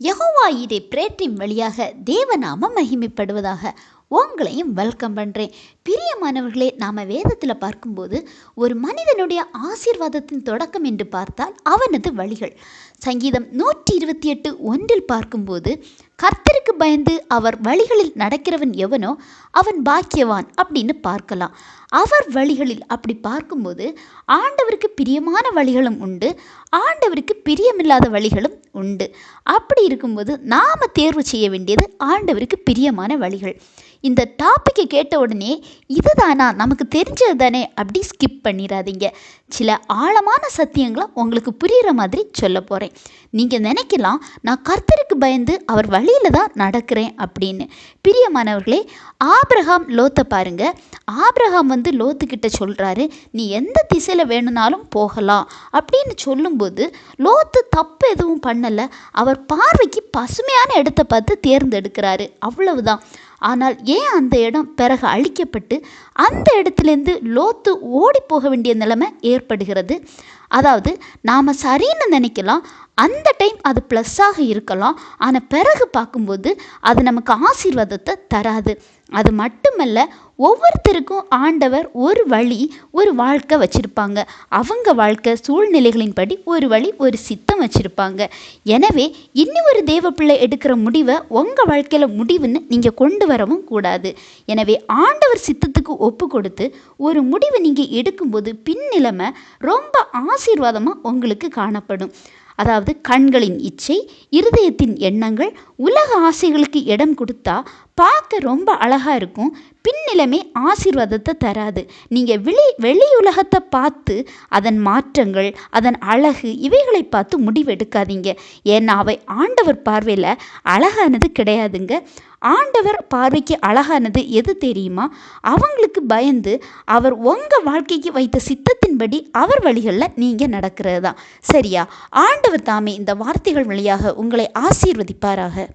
யகோவா இதை பிரேற்றின் வழியாக தேவநாமம் மகிமைப்படுவதாக உங்களையும் வெல்கம் பண்ணுறேன் பிரியமானவர்களே நாம் வேதத்தில் பார்க்கும்போது ஒரு மனிதனுடைய ஆசீர்வாதத்தின் தொடக்கம் என்று பார்த்தால் அவனது வழிகள். சங்கீதம் நூற்றி இருபத்தி எட்டு ஒன்றில் பார்க்கும்போது கர்த்தருக்கு பயந்து அவர் வழிகளில் நடக்கிறவன் எவனோ அவன் பாக்கியவான் அப்படின்னு பார்க்கலாம். அவர் வழிகளில் அப்படி பார்க்கும்போது ஆண்டவருக்கு பிரியமான வழிகளும் உண்டு ஆண்டவருக்கு பிரியமில்லாத வழிகளும் உண்டு. அப்படி இருக்கும்போது நாம் தேர்வு செய்ய வேண்டியது ஆண்டவருக்கு பிரியமான வழிகள். இந்த டாப்பிக்கை கேட்ட உடனே இதுதானா? நமக்கு தெரிஞ்சது தானே அப்படி ஸ்கிப் பண்ணிடாதீங்க. சில ஆழமான சத்தியங்களை உங்களுக்கு புரிகிற மாதிரி சொல்ல போகிறேன் நீங்கள் நினைக்கலாம் நான் கர்த்தருக்கு பயந்து அவர் வழியில் தான் நடக்கிறேன் அப்படின்னு. பிரியமானவர்களே ஆப்ரஹாம் லோத்தை பாருங்க. ஆபிரகாம் வந்து லோத்துக்கிட்ட சொல்கிறாரு நீ எந்த திசையில் வேணும்னாலும் போகலாம் அப்படின்னு சொல்லும்போது லோத்து தப்பு எதுவும் பண்ணலை. அவர் பார்வைக்கு பசுமையான இடத்தை பார்த்து தேர்ந்தெடுக்கிறாரு. அவ்வளவுதான். ஆனால் ஏன் அந்த இடம் பிறகு அழிக்கப்பட்டு அந்த இடத்துலேருந்து லோத்து ஓடி போக வேண்டிய நிலைமை ஏற்படுகிறது? அதாவது நாம் சரின்னு நினைக்கலாம் அந்த டைம் அது ப்ளஸ்ஸாக இருக்கலாம். ஆனால் பிறகு பார்க்கும்போது அது நமக்கு ஆசீர்வாதத்தை தராது. அது மட்டுமல்ல ஒவ்வொருத்தருக்கும் ஆண்டவர் ஒரு வழி ஒரு வாழ்க்கை வச்சுருப்பாங்க. அவங்க வாழ்க்கை சூழ்நிலைகளின்படி ஒரு வழி ஒரு சித்தம் வச்சுருப்பாங்க. எனவே இன்னொரு ஒரு தேவ பிள்ளை எடுக்கிற முடிவை உங்கள் வாழ்க்கையில் முடிவுன்னு நீங்கள் கொண்டு வரவும் கூடாது. எனவே ஆண்டவர் சித்தத்துக்கு ஒப்பு கொடுத்து ஒரு முடிவை நீங்கள் எடுக்கும்போது பின்னிலைமை ரொம்ப ஆசீர்வாதமாக உங்களுக்கு காணப்படும். அதாவது கண்களின் இச்சை இருதயத்தின் எண்ணங்கள் உலக ஆசைகளுக்கு இடம் கொடுத்தா பார்க்க ரொம்ப அழகாக இருக்கும். பின்னிலைமை ஆசீர்வாதத்தை தராது. நீங்கள் வெளி வெளி உலகத்தை பார்த்து அதன் மாற்றங்கள் அதன் அழகு இவைகளை பார்த்து முடிவெடுக்காதீங்க. ஏன்னா அவை ஆண்டவர் பார்வையில் அழகானது கிடையாதுங்க. ஆண்டவர் பார்வைக்கு அழகானது எது தெரியுமா? அவங்களுக்கு பயந்து அவர் உங்கள் வாழ்க்கைக்கு வைத்த சித்தத்தின்படி அவர் வழிகளில் நீங்கள் நடக்கிறது தான் சரியா? ஆண்டவர் தாமே இந்த வார்த்தைகள் வழியாக உங்களை ஆசீர்வதிப்பாராக.